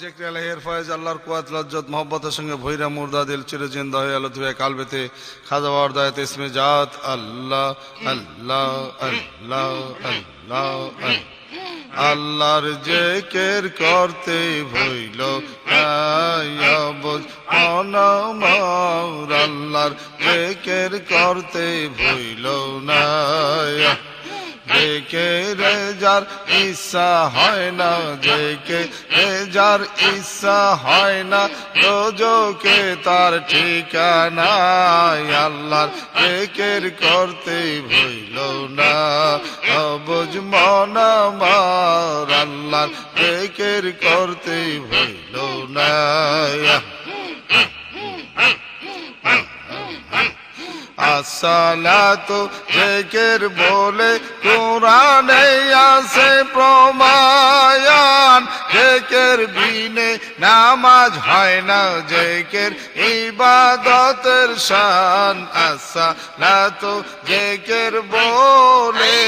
আল্লাহর সঙ্গে ভৈরা মুর্দা হয়ে জাত, আল্লাহ আল্লাহ আল্লাহর জেকের করতে ভইল অনমর আল্লাহর জেকের করতে ভইল না দেখে রে যার ইচ্ছা হয় না, দেখে রে যার ইচ্ছা হয় না। রোজকে তার ঠিকানা আল্লাহর একের করতে ভইল না। অবুজ মন আমার আল্লাহর একের করতে ভইল না। আসসালাতু জেকের বলে কোরআনে আছে প্রমায়ান। জেকের বিনে নামাজ হয় না, জেকের ইবাদতের শান। আসসালাতু জেকের বলে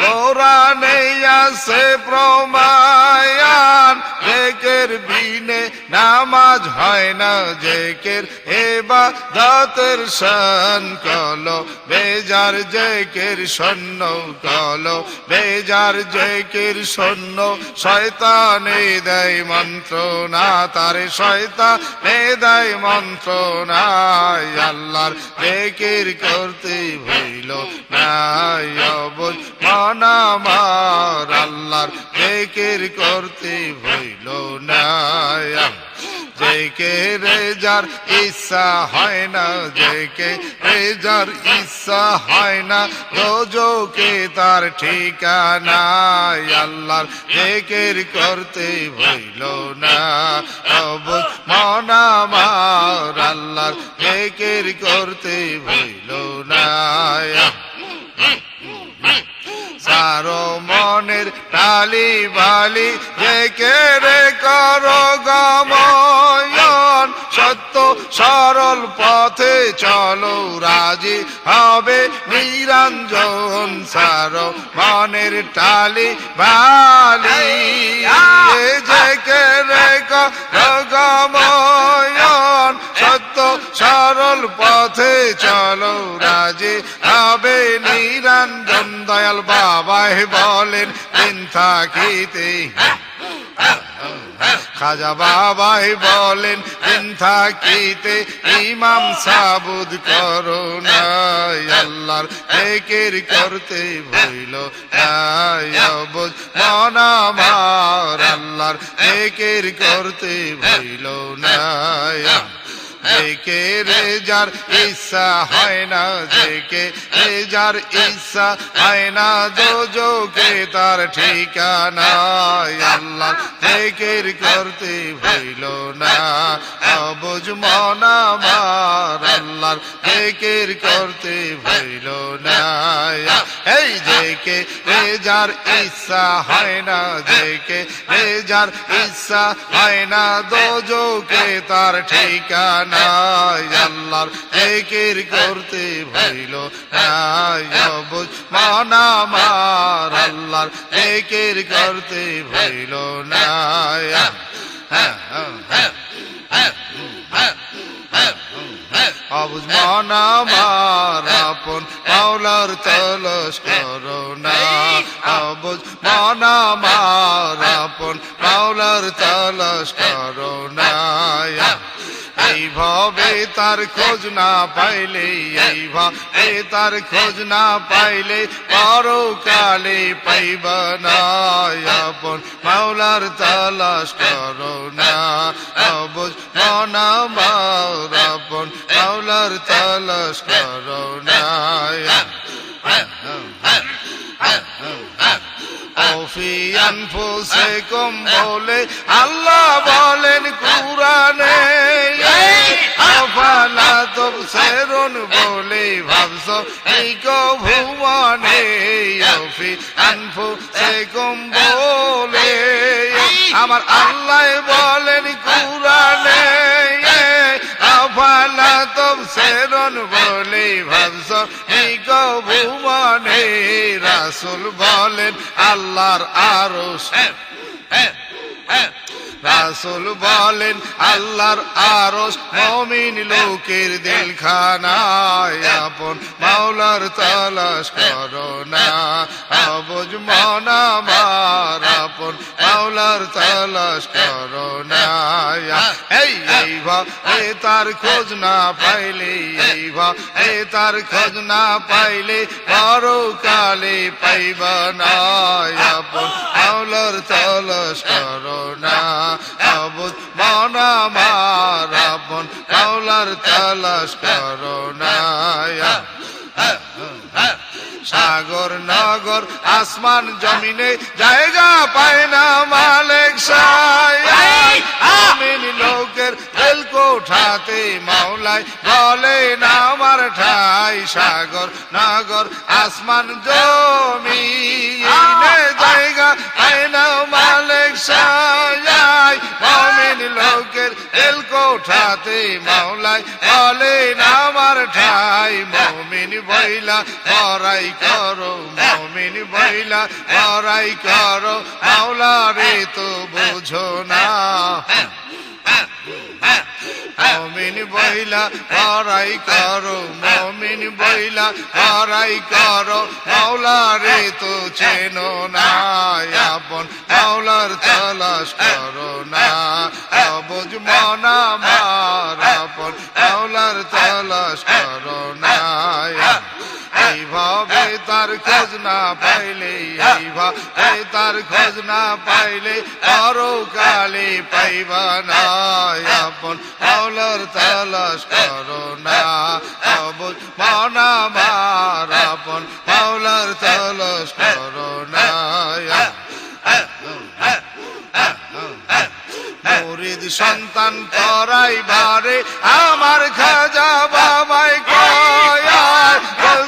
কোরআনে আছে প্রমায়ান। জেকের বিনে নামাজ হয় না জেকের এবা দাতের শান কলো বেজার জেকের সন্ন কলো বেজার জেকের সন্ন শয়তানে দেয় মন্ত্র না তারে শয়তানে দেয় মন্ত্র না আল্লাহর জেকের করতে ভইল না অবুজ মানামার। আল্লাহর জেকের করতে ভইল না জেকে রেজার ইচ্ছা হয় না জেকে রেজার ইচ্ছা হয় না, রোজকে তার ঠিকানা আল্লাহর জেকের করতে ভইল না। অবুজ মনামার আল্লাহর জেকের করতে ভইল না। সারো মনের টালি বালি রেখে রে করো সত্য সরল পথে চলো, রাজি হবে নিরঞ্জন সারো, মনের টালি বালি। জেকে রে সত্য সরল পথে চলো, রাজি হবে নিরঞ্জন। দয়াল বাবাই বলেন, দিন থাকিতে খাজা বাবাই বলেন, দিন থাকিতে ইমাম সাবুদ করো নাই আল্লাহর একের করতে ভইল বুঝ মনামার আল্লাহর একের করতে ভইল না জেকে রে যার ইচ্ছা হয় না, জেকে রে যার ইচ্ছা হয় না যোজকে তার ঠিকানা আল্লাহ করতে ভইল না। অবুজ মনামার আল্লাহর জেকের করতে ভইল না। এই জেকে রে যার ইচ্ছা হয় না, জেকে রে যার ইচ্ছা হয় না দোজকে তার ঠিকানা আল্লাহর জিকির করতে ভইল মানামার আল্লাহর জিকির করতে ভইল না অবুজ মানামার আপন তলস করো না। অবুজ মানামার আপন মাওলার তলস করো না। এইভাবে তার খোঁজ না পাইলে এইভাবে তার খোঁজ না পাইলে পরকালে পাইব না আপন মাওলার তালাশ করো না অবুজ আপন মাওলার তালাশ করো না অফিয়ান ফুসেকুম বলে আল্লাহ বলেন কুরানে তুবসিরুন বলে ভাবছ এই ভুবনে অফি আনফুসেকুম বলে। আমার আল্লাহ বলেন কুরানে আফালা তুবসিরুন বলে ভাবছ এই ভুবনে রাসূল বলেন আল্লাহর আরশ। রাসুল বলেন, আল্লাহর আরস মমিন লোকের দিলখানায় আপন। মাওলার তালাশ করো না, আবুজ মনা মার আপন। মাওলার তালাশ করো না এই এই এ তার খোঁজ না পাইলে, এই এ তার খোঁজ না পাইলে বড় কালে পাইবা না মাওলার তালাশ করো না মনা মার আপন। মাওলার তালাশ করো না সাগর নগর আসমান জমিনে জায়গা পায় না মালিক আমিন লোকের তেল কোঠাতে মাওলায় বলে না আমার ঠাই। সাগর নগর আসমান জমিনে জায়গা তেল কোঠাতে মাওলায় বলে আমার ঠাই, মমিন বইলা, বড়াই করো, মমিন বইলা, বড়াই করো। মাওলা রে, তো বুঝো না। মমিন বইলা, বড়াই করো, মমিন বইলা, বড়াই করো। মাওলা রে, তো চেনো না, আপন মাওলার তালাশ করো না। অবুজ মনা মার আপন, মাওলার তালাশ করো এইভাবে তার খোঁজ না পাইলে, এইভাবে তার খোঁজ না পাইলে পরকালে পাইবা না আপন, মাওলার তালাশ করো না অবুজ মনা মার আপন, মাওলার তালাশ করো না সন্তান তরাই বারে আমার খাজা বাবাই কয়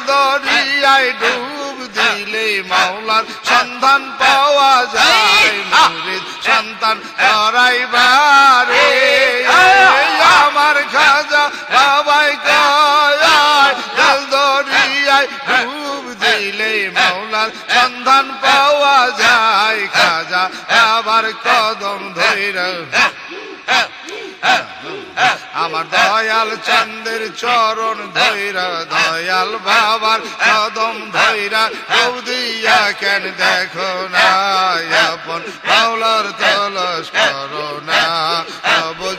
দরিয়ায় ডুব দিলে মাওলার সন্ধান পাওয়া যায় সন্তান তরাই বারে আমার খাজা বাবাই কয় দরিয়ায় ডুব দিলে মাওলার সন্ধান পাওয়া যায়। খাজা আবার কদম ধৈর আমার দয়াল চন্দ্রের চরণ ধৈরা, দয়াল বাবার কদম ধৈরা দিয়া কেন দেখো না, আপন মাওলার তলস করো না, অবুজ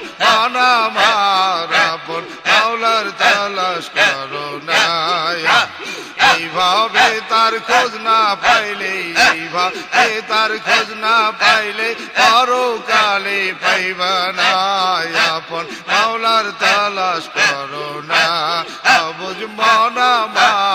মার আপন মাওলার তলস করো না। এইভাবে তার খোঁজ না পাইলে, এইভাবে তার খোঁজ না পাইলে পরকালে পাইবা না। আপন মাওলার তালাশ করো না। বুঝ মনা মার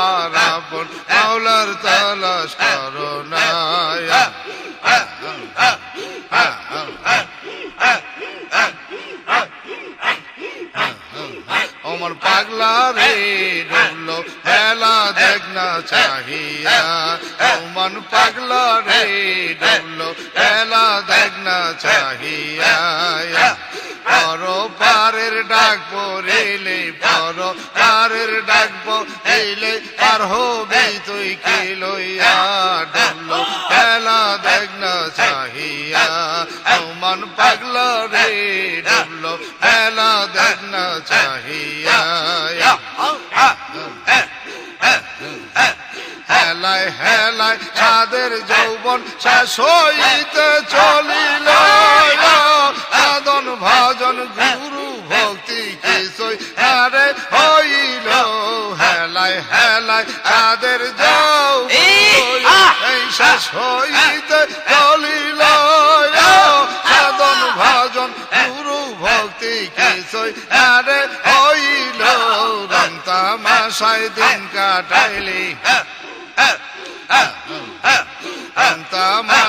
চাহিয়া মন পাগলা রে ডুবলো হেলা দেখ না চাহিয়া। পর পারের ডাক পড়িলে পর পারের ডাক পড়িলে পার হবি তুই কি লইয়া ডুবলো হেলা দেখ না চাহিয়া মন পাগলা রে হেলায় হেলায় চাঁদের যৌবন শেষ হইতে চলিল। সাধন ভজন গুরু ভক্তি কিছুই আরে হইল। হেলায় হেলায় যৌবন এই শেষ হইতে চলিল। সাধন ভজন গুরু ভক্তি কিছুই আরে হইল। রং তামাশায় দিন কাটাইলি।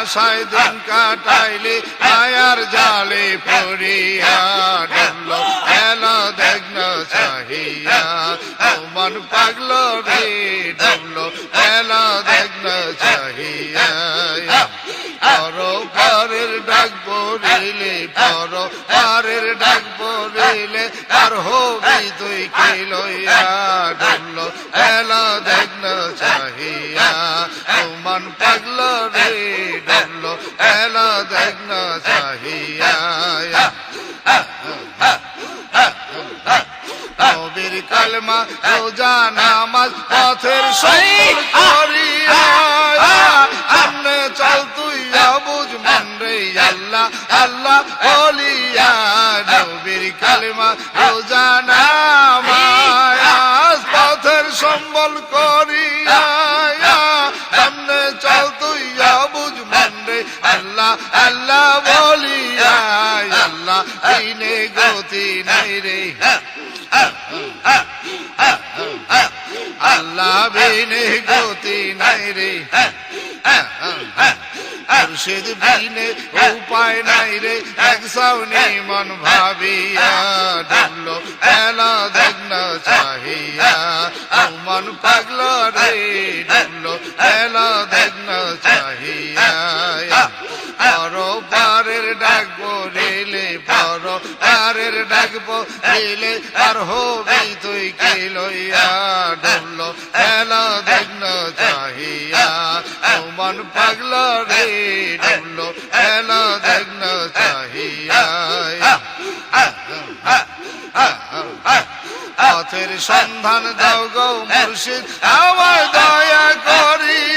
তামাশায় দিন কাটাইলি আয়ার জালে পড়িয়া ডুবল এলা দেখন চাহিয়া মন পাগল রে ডুবল এলা দেখন চাহিয়া, পর ডাক পড়িলে, পর পারের ডাক পড়িলে আর হবি তুই কে লইয়া ডুবল এলা দেখন চাহিয়া মন পাগলো রে ডবলো এলো দেখল সাহিয়া কবির কালমা রোজা নামাজ পথের সই সামনে চল তুই বুঝ মন রে, আল্লাহ আল্লাহ বলিয়া নবীর কালমা রোজা নামাজ পথের সম্বল কর আল্লাহ আল্লাহ বলিয়া আল্লাহ বিনে গতি নাই রে। আল্লাহ বিনে গতি নাই রে। মুর্শিদ বিনে উপায় নাই রে। এক সাউনি মন ভাবিয়া ডুবলো পারের ডাক বলিলে পর পারের ডাক বলিলে আর হবি তুই কে লইয়া ডুবলো পেলা দেখন চাহিয়া মন পাগল রে ডুবলো পেলা দেখন চাহিয়া। পথের সন্ধান দাও গো মুর্শিদ, আমার দয়া করিয়া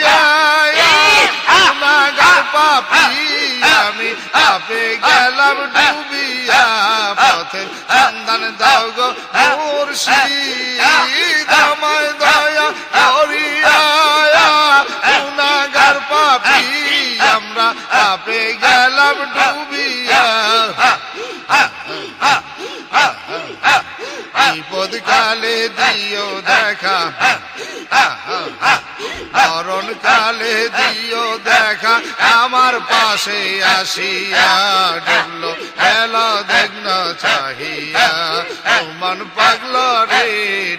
আপে গেলাম ডুবিয়া পথের সন্ধান দাও গো মুর্শিদ। পাশে আসিয়া ডুবলো এলো দেখন চাহিয়া। মন পাগল রে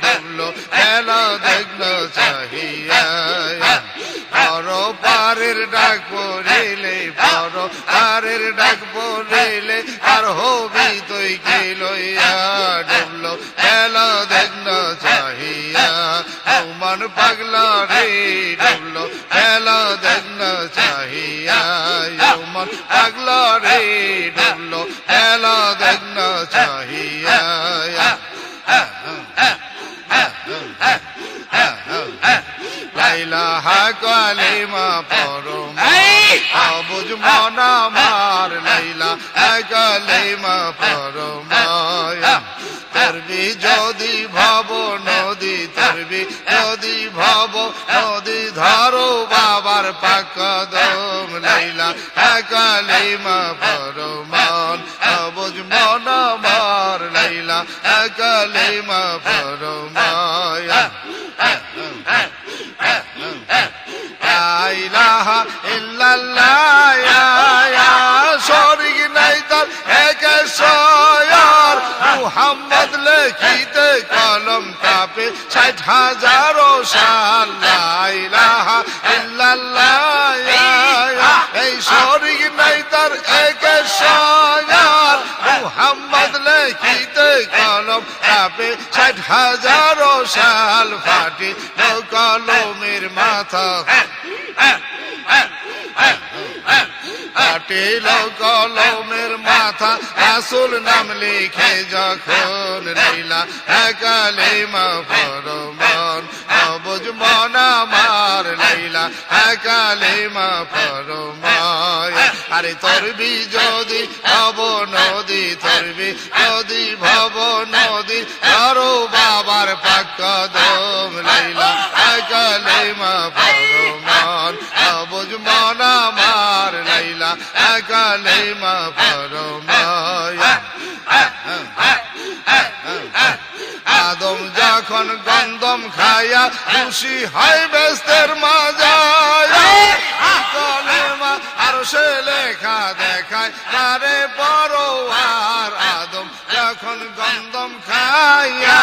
ডুবলো এলো দেখন চাহিয়া। পর পারের ডাক পড়িলে পর পারের ডাক পড়িলে, আর হবি তুই কে লইয়া? ডুবলো এলো দেখন চাহিয়া। মন পাগল রে ডুবলো কালিমা পরম অবুজ মন আমার লাইলা। কালিমা পরম তরবি যদি ভব নদী তরবি যদি ভব নদী ধরো বাবার পাকদম লাইলা। কালিমা অবুজ মন লাইলা। কালিমা ষাট হাজারো সাল ইলাহা ইল্লাল্লাহ, এই শরীক নাই তার এক সয়ার মুহাম্মদ লেখিতে কলম কাপে হাজারো সাল, ফাটি কলমের মাথা। কাটিল কলমের মাথা আসল নাম লিখে যখন লীলা একালে মা পরমন অবুজ মন আমার লীলা একালে মা আরে তরবি যদি ভব নদী তরবি, যদি ভব নদী আরও বাবার পাক দম লীলা একালে মা লাইলা একালে আদম যখন গন্ধম খায়া, খুশি হয় বেস্তের মাজায়। কলেমা আর সে লেখা দেখায়, তারে বড় আর আদম যখন গন্ধম খাইয়া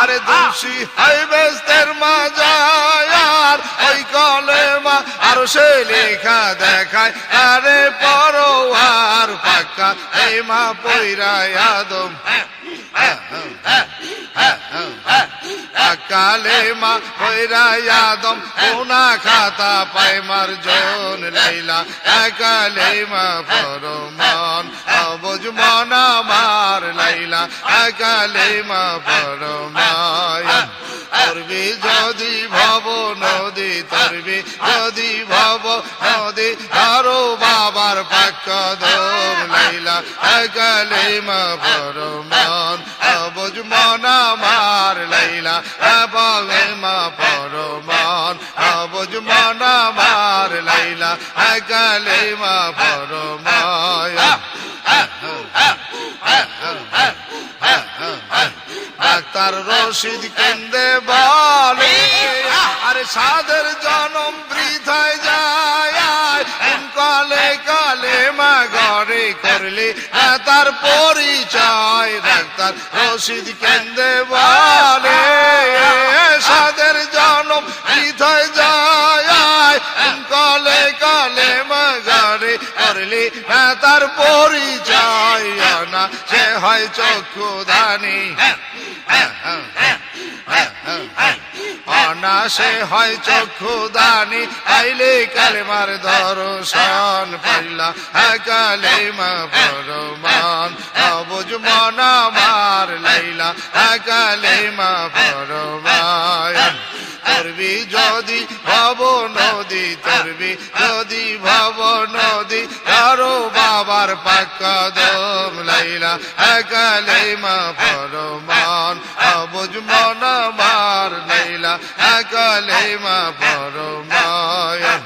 আরে দোষী হয় বেস্তের মাজায়। কলেমা সে লেখা দেখায়। আরে পরোয়ার পাক্কা, এই মা পৈরায় আদম। কালে মা পৈরা আদম কোনা খাতা পায় মার জন লাইলা কালে মা পরমান অবুজ মন আমার লাইলা একালে মা পরমায়া তরবি যদি ভব নদী তরবি, যদি ভব নদী ধরো বাবার পাক্য দোম লাইলা মা পরমান অবুজ মনা মার লাইলা এবাগে মা পরমান অবুজ মনা মার লাইলা একালে মা পরমায়া ডাক্তার রশিদ কেন্দ্রে বলে, আরে সাদের জনম বৃথায় যায় কালে কালে মা ঘরে করলে তার পরিচয় ডাক্তার রশিদ কেন্দ্রে বলে, সাদের জনম বৃথায় যায় কালে কালে মা ঘরে করলে না তার পরিচয় না সে হয় চক্ষু দানি অনাসে হয় চক্ষু দানি আইলে কালেমার দর্শন পাইলা কালে মা পরমান অবুজ মনা মার লাইলা কালে মা পরমান তরবি যদি ভাব নদী তরবি যদি ভাব নদী, কারও বাবার পাকা দম লাইলা, একালে মা পরমান, অবুজ মনা মার লাইলা, একালে মা পরমায়